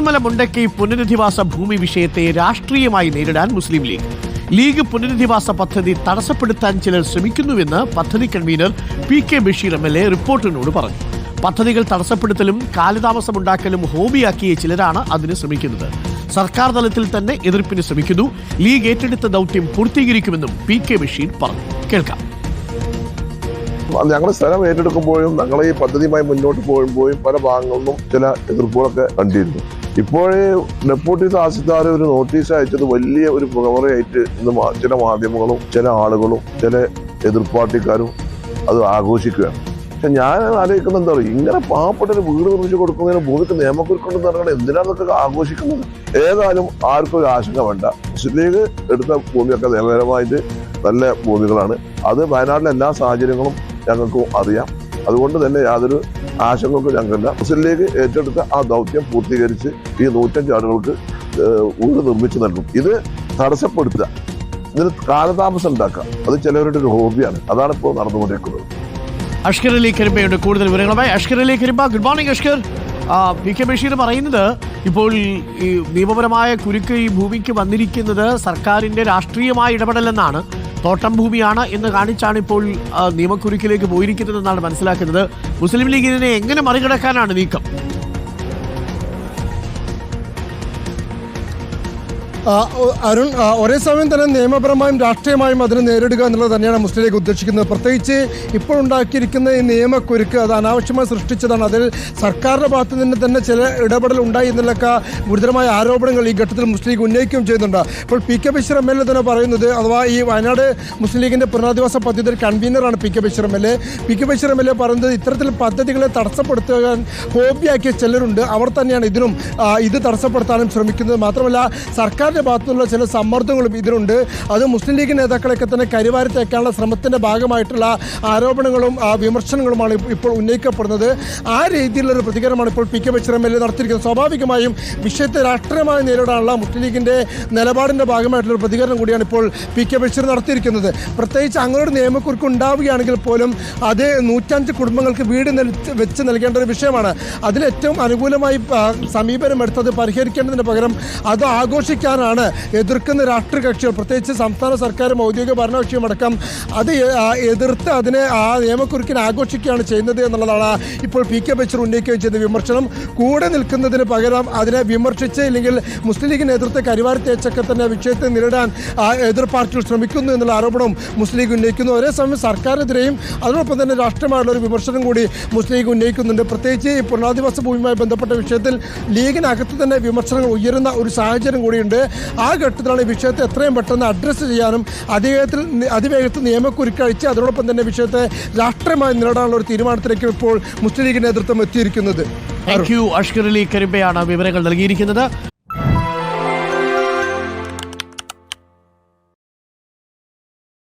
മുണ്ടക്കൈ പുനരധിവാസ ഭൂമി വിഷയത്തെ രാഷ്ട്രീയമായി നേരിടാൻ മുസ്ലിം ലീഗ്. ലീഗ് പുനരധിവാസ പദ്ധതി തടസ്സപ്പെടുത്താൻ ചിലർ ശ്രമിക്കുന്നുവെന്ന് പദ്ധതി convener P K Basheer M L A റിപ്പോർട്ടിനോട് പറഞ്ഞു. പദ്ധതികൾ തടസ്സപ്പെടുത്തലും കാലതാമസമുണ്ടാക്കലും ഹോബിയാക്കിയ ചിലരാണ് അതിന് ശ്രമിക്കുന്നത്. സർക്കാർ തലത്തിൽ തന്നെ എതിർപ്പിന് ശ്രമിക്കുന്നു. ലീഗ് ഏറ്റെടുത്ത ദൗത്യം പൂർത്തീകരിക്കുമെന്നും പി കെ ബഷീർ പറഞ്ഞു. കേൾക്കാം. ഞങ്ങൾ സ്ഥലം ഏറ്റെടുക്കുമ്പോഴും ഞങ്ങൾ ഈ പദ്ധതിയുമായി മുന്നോട്ട് പോകുമ്പോഴും പല ഭാഗങ്ങളിലും ചില എതിർപ്പുകളൊക്കെ കണ്ടിരുന്നു. ഇപ്പോഴേ ഡെപ്യൂട്ടി തഹസിൽദാർ ഒരു നോട്ടീസ് അയച്ചത് വലിയ ഒരു പുകമറയായിട്ട് ഇന്ന് ചില മാധ്യമങ്ങളും ചില ആളുകളും ചില എതിർ പാർട്ടിക്കാരും അത് ആഘോഷിക്കുകയാണ്. പക്ഷെ ഞാൻ ആലോചിക്കുന്നത് എന്താ പറയുക ഇങ്ങനെ പാവപ്പെട്ട ഒരു വീട് നിർമ്മിച്ചു കൊടുക്കുന്നതിന് ഭൂമിക്ക് നിയമക്കുറിക്കൊണ്ട് പറഞ്ഞാൽ എന്തിനാണെന്നൊക്കെ ആഘോഷിക്കുന്നത്? ഏതായാലും ആർക്കും ഒരു ആശങ്ക വേണ്ട. മുസ്ലിം ലീഗ് എടുത്ത ഭൂമിയൊക്കെ നിയമപരമായിട്ട് നല്ല ഭൂമികളാണ്. അത് വയനാട്ടിലെ എല്ലാ സാഹചര്യങ്ങളും ഞങ്ങൾക്കും അറിയാം. അതുകൊണ്ട് തന്നെ യാതൊരു ആശങ്കക്കും ഞങ്ങൾക്കില്ല. മുസ്ലിം ലീഗ് ഏറ്റെടുത്ത ആ ദൗത്യം പൂർത്തീകരിച്ച് ഈ നൂറ്റഞ്ച് ആളുകൾക്ക് വീട് നിർമ്മിച്ചു നൽകും. ഇത് തടസ്സപ്പെടുത്തുക. ഇതിന് കാലതാമസം ഉണ്ടാക്കുക. അത് ചിലവരുടെ ഒരു ഹോബിയാണ്. അതാണ് ഇപ്പോൾ നടന്നുകൊണ്ടിരിക്കുന്നത്. അഷ്കർ അലി കരിമ്പയുടെ കൂടുതൽ വിവരങ്ങളുമായി. Ashkar Ali Karimba good morning Ashkar. P K Basheer പറയുന്നത് ഇപ്പോൾ ഈ നിയമപരമായ കുരുക്ക് ഈ ഭൂമിക്ക് വന്നിരിക്കുന്നത് സർക്കാരിന്റെ രാഷ്ട്രീയമായ ഇടപെടലെന്നാണ്. തോട്ടം ഭൂമിയാണ് എന്ന് കാണിച്ചാണ് ഇപ്പോൾ നിയമക്കുരുക്കിലേക്ക് പോയിരിക്കുന്നതെന്നാണ് മനസ്സിലാക്കുന്നത്. മുസ്ലിം ലീഗിനെ എങ്ങനെ മറികടക്കാനാണ് നീക്കം? അരുൺ ഒരേ സമയം തന്നെ നിയമപരമായും രാഷ്ട്രീയമായും അതിനെ നേരിടുക എന്നുള്ളത് തന്നെയാണ് മുസ്ലിം ലീഗ് ഉദ്ദേശിക്കുന്നത്. പ്രത്യേകിച്ച് ഇപ്പോൾ ഉണ്ടാക്കിയിരിക്കുന്ന ഈ നിയമക്കുരുക്ക് അത് അനാവശ്യമായി സൃഷ്ടിച്ചതാണ്. അതിൽ സർക്കാരിന്റെ ഭാഗത്ത് നിന്ന് തന്നെ ചില ഇടപെടൽ ഉണ്ടായി എന്നുള്ളൊക്കെ ഗുരുതരമായ ആരോപണങ്ങൾ ഈ ഘട്ടത്തിൽ മുസ്ലിം ലീഗ് ഉന്നയിക്കുകയും ചെയ്യുന്നുണ്ട്. ഇപ്പോൾ P K Basheer M L A തന്നെ പറയുന്നത് അഥവാ ഈ വയനാട് മുസ്ലിം ലീഗിന്റെ പുനരധിവാസ പദ്ധതിയുടെ കൺവീനറാണ് P K Basheer M L A. P K Basheer M L A പറയുന്നത് ഇത്തരത്തിൽ പദ്ധതികളെ തടസ്സപ്പെടുത്താൻ ഹോബിയാക്കിയ ചിലരുണ്ട്. അവർ തന്നെയാണ് ഇതിനും ഇത് തടസ്സപ്പെടുത്താനും ശ്രമിക്കുന്നത്. മാത്രമല്ല സർക്കാരിന്റെ ഭാഗത്തുനിന്നുള്ള ചില സമ്മർദ്ദങ്ങളും ഇതിനുണ്ട് അത് മുസ്ലിം ലീഗ് നേതാക്കളെയൊക്കെ തന്നെ കരിവാരത്തേക്കാനുള്ള ശ്രമത്തിന്റെ ഭാഗമായിട്ടുള്ള ആരോപണങ്ങളും വിമർശനങ്ങളുമാണ് ഇപ്പോൾ ഉന്നയിക്കപ്പെടുന്നത്. ആ രീതിയിലുള്ള ഒരു പ്രതികരണമാണ് ഇപ്പോൾ P K Basheer M L A നടത്തിയിരിക്കുന്നത്. സ്വാഭാവികമായും വിഷയത്തെ രാഷ്ട്രീയമായി നേരിടാനുള്ള മുസ്ലിം ലീഗിന്റെ നിലപാടിന്റെ ഭാഗമായിട്ടുള്ള ഒരു പ്രതികരണം കൂടിയാണ് ഇപ്പോൾ പി കെ ബഷീർ നടത്തിയിരിക്കുന്നത്. പ്രത്യേകിച്ച് അങ്ങനെ ഒരു നിയമക്കുറിപ്പ് ഉണ്ടാവുകയാണെങ്കിൽ പോലും അത് നൂറ്റഞ്ച് കുടുംബങ്ങൾക്ക് വീട് വെച്ച് നൽകേണ്ട ഒരു വിഷയമാണ്. അതിലേറ്റവും അനുകൂലമായി സമീപനം എടുത്തത് പരിഹരിക്കേണ്ടതിന് പകരം അത് ആഘോഷിക്കാനാണ് എതിർക്കുന്ന രാഷ്ട്രീയ കക്ഷികൾ പ്രത്യേകിച്ച് സംസ്ഥാന സർക്കാരും ഔദ്യോഗിക ഭരണകക്ഷിയും അടക്കം അത് എതിർത്ത് അതിനെ ആ നിയമക്കുറിക്കിനെ ആഘോഷിക്കുകയാണ് ചെയ്യുന്നത് എന്നുള്ളതാണ് ഇപ്പോൾ പി കെ ബച്ചർ ഉന്നയിക്കുകയും ചെയ്ത വിമർശനം. കൂടെ നിൽക്കുന്നതിന് പകരം അതിനെ വിമർശിച്ച് ഇല്ലെങ്കിൽ മുസ്ലിം ലീഗ് നേതൃത്വത്തെ കരിവാരത്തേച്ചൊക്കെ തന്നെ വിഷയത്തെ നേരിടാൻ എതിർ പാർട്ടികൾ ശ്രമിക്കുന്നു എന്നുള്ള ആരോപണം മുസ്ലിം ലീഗ് ഉന്നയിക്കുന്നു. ഒരേ സമയം സർക്കാരെതിരെയും അതോടൊപ്പം തന്നെ രാഷ്ട്രീയമായുള്ള ഒരു വിമർശനം കൂടി മുസ്ലിം ലീഗ് ഉന്നയിക്കുന്നുണ്ട്. പ്രത്യേകിച്ച് ഈ പുനരധിവാസ ഭൂമിയുമായി ബന്ധപ്പെട്ട വിഷയത്തിൽ ലീഗിനകത്ത് തന്നെ വിമർശനങ്ങൾ ഉയരുന്ന ഒരു സാഹചര്യം കൂടിയുണ്ട്. ആ ഘട്ടത്തിലാണ് ഈ വിഷയത്തെ എത്രയും പെട്ടെന്ന് അഡ്രസ്സ് ചെയ്യാനും അതിവേഗത്തിൽ അതിവേഗത്തിൽ നിയമക്കുരുക്കഴിച്ച് അതോടൊപ്പം തന്നെ വിഷയത്തെ രാഷ്ട്രീയമായി നേടാനുള്ള ഒരു തീരുമാനത്തിലേക്ക് ഇപ്പോൾ മുസ്ലിം ലീഗ് നേതൃത്വം എത്തിയിരിക്കുന്നത്. താങ്ക് യു അഷ്കർ അലി കരിമ്പയാണ് വിവരങ്ങൾ നൽകിയിരിക്കുന്നത്.